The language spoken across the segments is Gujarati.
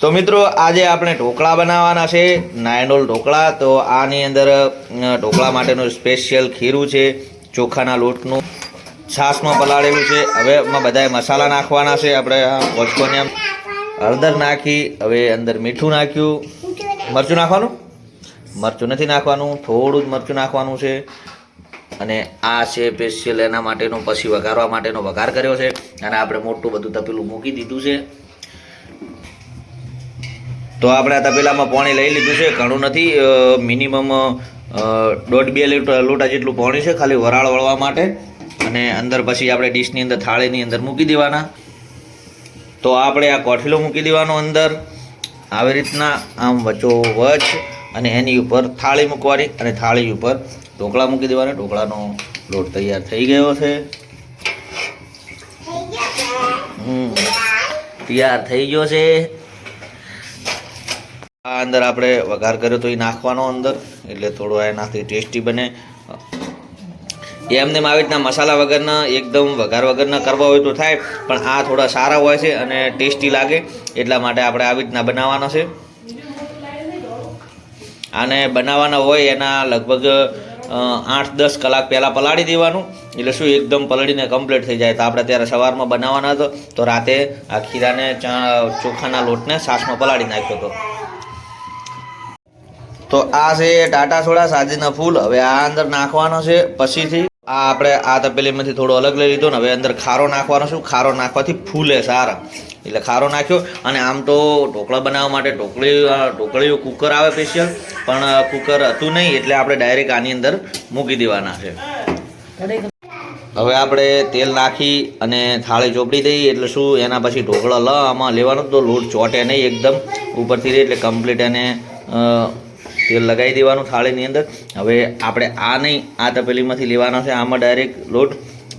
તો મિત્રો, આજે આપણે ઢોકળા બનાવવાના છે. નાયનોલ ઢોકળા. તો આની અંદર ઢોકળા માટેનું સ્પેશિયલ ખીરું છે, ચોખાના લોટનું. છાશમાં પલાળેલું છે. હવે એમાં બધાય મસાલા નાખવાના છે. આપણે વોચકોનિયમ હળદર નાખી, હવે અંદર મીઠું નાખ્યું. મરચું નાખવાનું? મરચું નથી નાખવાનું. થોડું જ મરચું નાખવાનું છે. અને આ છે સ્પેશિયલ એના માટેનો, પછી વઘારવા માટેનો વઘાર કર્યો છે. અને આપણે મોટું બધું તપેલું મૂકી દીધું છે. તો આપણે આ તપેલામાં પાણી લઈ લીધું છે. ઘણું નથી મિનિમમ દોઢ બે લીટર લોટા જેટલું પાણી છે ખાલી વરાળ વળવા માટે. અને અંદર પછી આપણે ડીશની અંદર થાળીની અંદર મૂકી દેવાના. તો આપણે આ કોઠીલો મૂકી દેવાનો અંદર. આવી રીતના આમ વચ્ચો વચ અને એની ઉપર થાળી મૂકવાની અને થાળી ઉપર ઢોકળા મૂકી દેવાના. ઢોકળાનો લોટ તૈયાર થઈ ગયો છે. તૈયાર થઈ ગયો છે. અંદર આપણે વઘાર કર્યો તો એ નાખવાનો અંદર. એટલે થોડો એનાથી ટેસ્ટી બને. એ એમને આવી રીતના મસાલા વગરના, એકદમ વઘાર વગરના કરવા હોય તો થાય, પણ આ થોડા સારા હોય છે અને ટેસ્ટી લાગે, એટલા માટે આપણે આવી રીતના બનાવવાના છે. આને બનાવવાના હોય એના લગભગ આઠ દસ કલાક પહેલાં પલાળી દેવાનું. એટલે શું એકદમ પલળીને કમ્પ્લીટ થઈ જાય. તો આપણે ત્યારે સવારમાં બનાવવાના હતો, તો રાતે આ ખીરાને ચોખાના લોટને છાશમાં પલાળી નાખ્યો હતો. તો આ છે ટાટા સોડા સાજીના ફૂલ. હવે આ અંદર નાખવાનો છે. પછીથી આ આપણે આ તપેલીમાંથી થોડો અલગ લઈ લીધો ને હવે અંદર ખારો નાખવાનો છું. ખારો નાખવાથી ફૂલે સારા. એટલે ખારો નાખ્યો અને આમ તો ઢોકળા બનાવવા માટે ઢોકળી ઢોકળીઓ કુકર આવે સ્પેશિયલ પણ કુકર હતું નહીં એટલે આપણે ડાયરેક્ટ આની અંદર મૂકી દેવાના છે. હવે આપણે તેલ નાખી અને થાળી ચોપડી દઈએ એટલે શું એના પછી ઢોકળા લ, આમાં લેવાનું તો લોટ ચોટે નહીં એકદમ ઉપરથી એટલે કમ્પ્લીટ એને તેલ લગાવી દેવાનું થાળીની અંદર. હવે આપણે આ નહીં આ તપેલીમાંથી લેવાનો છે આમાં ડાયરેક્ટ લોટ.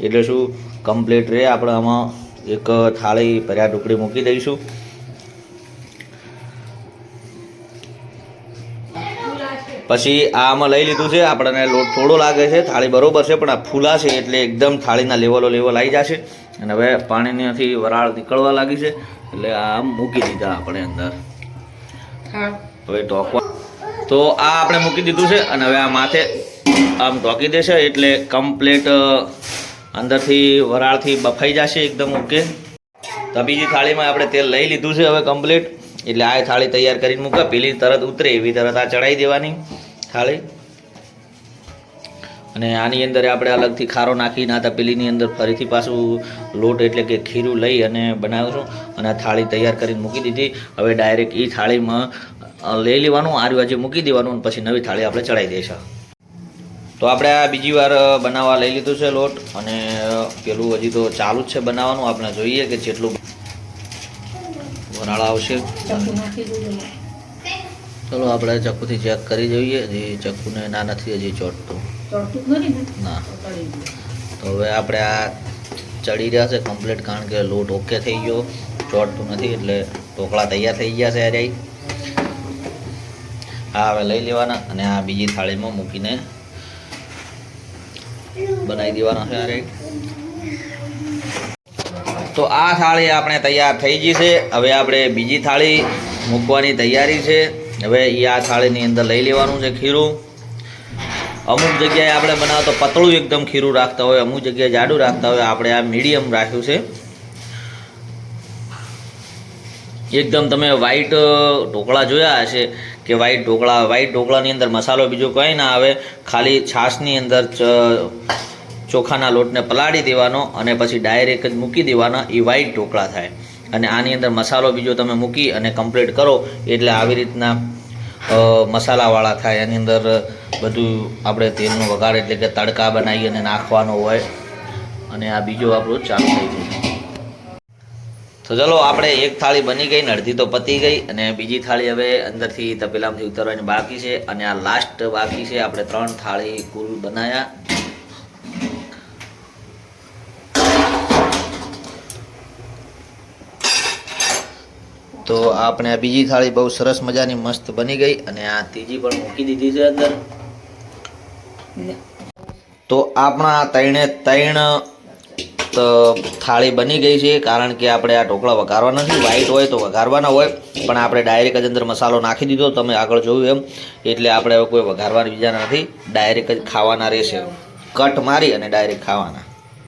એટલે શું કમ્પ્લીટ રહે. આપણે આમાં એક થાળી ભર્યા ટુકડી મૂકી દઈશું. પછી આ આમાં લઈ લીધું છે. આપણને લોટ થોડો લાગે છે. થાળી બરોબર છે પણ આ ફૂલા છે એટલે એકદમ થાળીના લેવલો લેવલ આવી જશે. અને હવે પાણીમાંથી વરાળ નીકળવા લાગી છે. એટલે આ આમ મૂકી દીધા આપણે અંદર. હવે ઢોકવા તો આ આપણે મૂકી દીધું છે અને હવે આ માથે આમ ઢોકી દેશે એટલે કમ્પ્લીટ અંદરથી વરાળથી બફાઈ જશે એકદમ ઓકે. તો બીજી થાળીમાં આપણે તેલ લઈ લીધું છે હવે કમ્પ્લીટ એટલે આ થાળી તૈયાર કરીને મૂકે. પેલી તરત ઉતરે, એવી તરત આ ચડાવી દેવાની થાળી. અને આની અંદર આપણે અલગથી ખારો નાખીને આ તપેલીની અંદર ફરીથી પાછું લોટ એટલે કે ખીરું લઈ અને બનાવીશું અને આ થાળી તૈયાર કરીને મૂકી દીધી. હવે ડાયરેક્ટ એ થાળીમાં લઈ લેવાનું આ બાજુ મૂકી દેવાનું અને પછી નવી થાળી આપણે ચડાવી દઈશું. તો આપણે આ બીજી વાર બનાવવા લઈ લીધું છે લોટ અને પેલું હજી તો ચાલુ જ છે બનાવવાનું. આપણે જોઈએ કે જેટલું વરાળ આવશે. ચલો આપણે ચક્કુથી ચેક કરી જોઈએ. હજી ચક્કુને ના નથી હજી ચોટતું. ના? તો હવે આપણે આ ચડી રહ્યા છે કમ્પ્લીટ કારણ કે લોટ ઓકે થઈ ગયો. ચોટતું નથી એટલે ઢોકળા તૈયાર થઈ ગયા છે અરે હા હવે લઈ લેવાના અને આ બીજી થાળીમાં મૂકીને બનાવી દેવાના છે અરે તો આ થાળી આપણે તૈયાર થઈ ગઈ છે. હવે આપણે બીજી થાળી મૂકવાની તૈયારી છે. હવે એ આ થાળીની અંદર લઈ લેવાનું છે ખીરું. અમુક જગ્યાએ આપણે બનાવો તો પતળું એકદમ ખીરું રાખતા હોય, અમુક જગ્યાએ જાડું રાખતા હોય. આપણે આ મીડિયમ રાખ્યું છે. એકદમ તમે વ્હાઈટ ઢોકળા જોયા હશે કે વ્હાઈટ ઢોકળા વ્હાઈટ ઢોકળાની અંદર મસાલો બીજો કંઈ ના આવે, ખાલી છાશની અંદર ચોખાના લોટને પલાળી દેવાનો અને પછી ડાયરેક્ટ જ મૂકી દેવાના એ વ્હાઈટ ઢોકળા થાય. અને આની અંદર મસાલો બીજો તમે મૂકી અને કમ્પ્લીટ કરો, એટલે આવી રીતના મસાલાવાળા થાય. એની અંદર બધું આપણે તેલનો વઘાર એટલે કે તડકા બનાવી અને નાખવાનો હોય. અને આ બીજો આપણું ચાલુ થઈ ગયું. તો ચલો, આપણે એક થાળી બની ગઈ ને અડધી તો પતી ગઈ અને બીજી થાળી હવે અંદરથી તપેલામાંથી ઉતરવાની બાકી છે અને આ લાસ્ટ બાકી છે. આપણે ત્રણ થાળી કુલ બનાયા. તો આપણે આ બીજી થાળી બહુ સરસ મજાની મસ્ત બની ગઈ અને આ ત્રીજી પણ મૂકી દીધી છે અંદર. તો આપણા ત્રણે ત્રણ મસ્ત થાળી બની ગઈ છે, કારણ કે આપણે આ ઢોકળા વઘારવા નથી વ્હાઈટ હોય તો વઘારવાના હોય, પણ આપણે ડાયરેક્ટ જ અંદર મસાલો નાખી દીધો, તમે આગળ જોયું એમ, એટલે આપણે કોઈ વઘારવાના બીજા નથી ડાયરેક્ટ જ ખાવાના રહેશે. કટ મારી અને ડાયરેક્ટ ખાવાના.